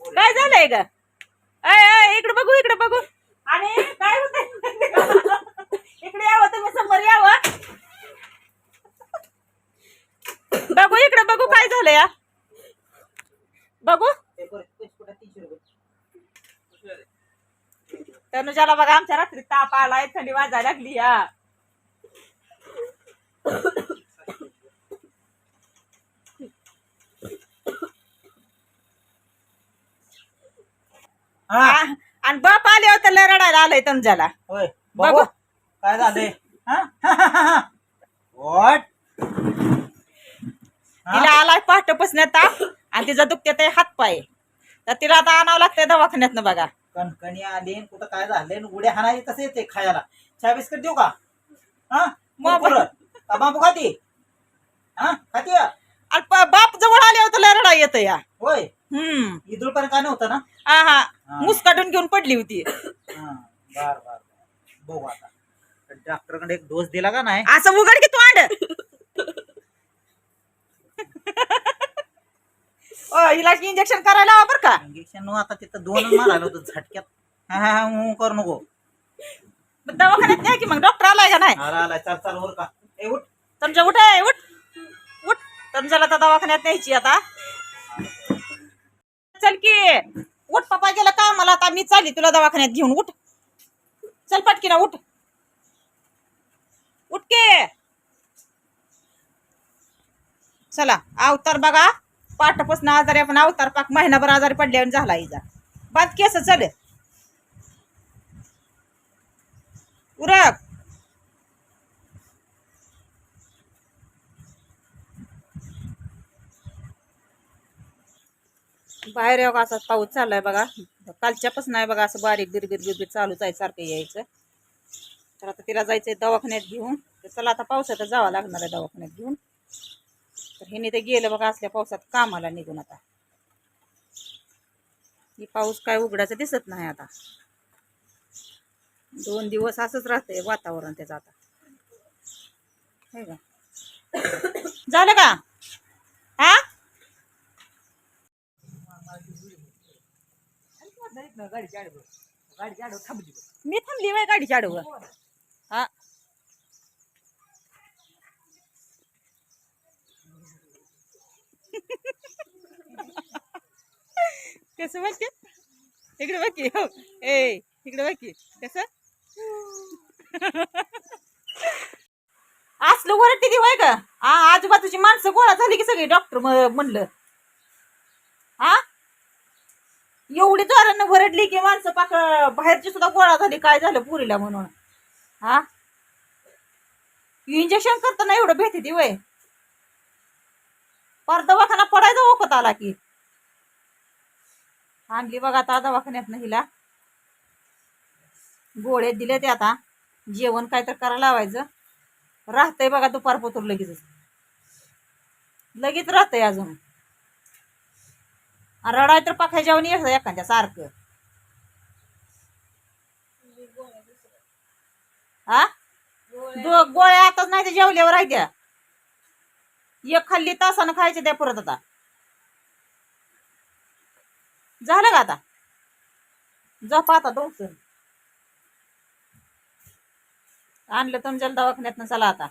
काय झालंय ग? अय अय इकडे बघू इकडे बघू. आणि काय होत इकडे यावं तुम्ही समोर यावं. बघू इकडे बघू काय झालं या बघू. तनुजाला बघा आमच्या रात्री ताप आलाय थंडी वाजायला लागली या हा. आणि बाप आले होते लय रडायला आलंय तनुजाला होय. बघू काय वॉट तिला आलाय पहाटपासून ताप आणि तिचा दुखते ते हात पाय तर तिला आता आणावं लागतंय दवाखान्यात बघा. कणकणी आली आणि कुठं काय आणि उड्या हाणायचे कसं येते खायला? चहा बिस्किट देऊ का? हा? मग-? का बांबू खाती? हा? खाती? का? आणि प- बाप जवळ आले होते लय रडा येत या. होय? हम्म. इदुळ पण काय नव्हतं ना? हा हा. हा. मुस्काटून घेऊन पडली होती. हा बर बर बर. बघू आता. डॉक्टरकडे एक डोस दिला का नाही? असं उघड की तू आड. ओ, हिला इंजेक्शन करायला हवं बरं का. इंजेक्शन आता तिथं दोन मारायला होतं झटक्यात. हा हा हा, हू करू नको. दवाखान्यात नाही की मग. डॉक्टर आलाय का नाही? आला आला. चाल चाल वर का? ए उठ. तुमच्या उठ उठ. उठ. तुमच्याला तर दवाखान्यात न्यायची आता. चल की. उठ पप्पा गेला का मला आता मी चालली तुला दवाखान्यात घेऊन. उठ. चल पटकीना उठ. उठ के. चला अवतार बघा. पाठपासून आजारी आपण अवतार पाक. महिनाभर आजारी पडल्यावर झाला इजा. बाद केस चल. उरक. बाहेर येऊ असा पाऊस चाललाय बघा. कालच्यापासून आहे बघा असं बारीक बिरबिर बिरबिर चालूच आहे सारखं यायचं. तर आता तिला जायचंय दवाखान्यात घेऊन. तर चला आता पावसात जावं लागणार आहे दवाखान्यात घेऊन. तर हिने ते गेलं बघा असल्या पावसात कामाला निघून आता. ही पाऊस काय उघडायचं दिसत नाही आता. दोन दिवस असंच राहतंय वातावरण त्याचं आता. हे का? झालं का? हा? मी थांबली बाय गाडीच्या आडवं हा कसं बघते इकडे बघ की हो. ए इकडे बघ की. कसं? असलं वरटी ती होय का? हा आजूबाजूची माणसं गोळा झाली की सगळी डॉक्टर म्हणलं. हा एवढी जोरानं भरडली की माणसं पाक बाहेरची सुद्धा गोळा झाली काय झालं पुरीला म्हणून. हा? इंजेक्शन करताना एवढं भेटी ती वय. पर दवाखाना पडायचा ओकत आला की. आणली बघा आता दवाखान्यात हिला. गोळे दिले ते आता. जेवण काय तर करायला लावायचं. राहतंय बघा दुपार पोतूर लगेच लगेच राहतंय अजून. रडाय तर पाख्या जेवण येतं एखाद्या सारखं. हा? दो गोळ्या आताच नाही ते जेवल्यावर आहे त्या. एक खाल्ली तासानं खायचे त्या परत आता. झालं का आता? झोपा आता दोन आणलं तुमच्या दवाखान्यात चला आता.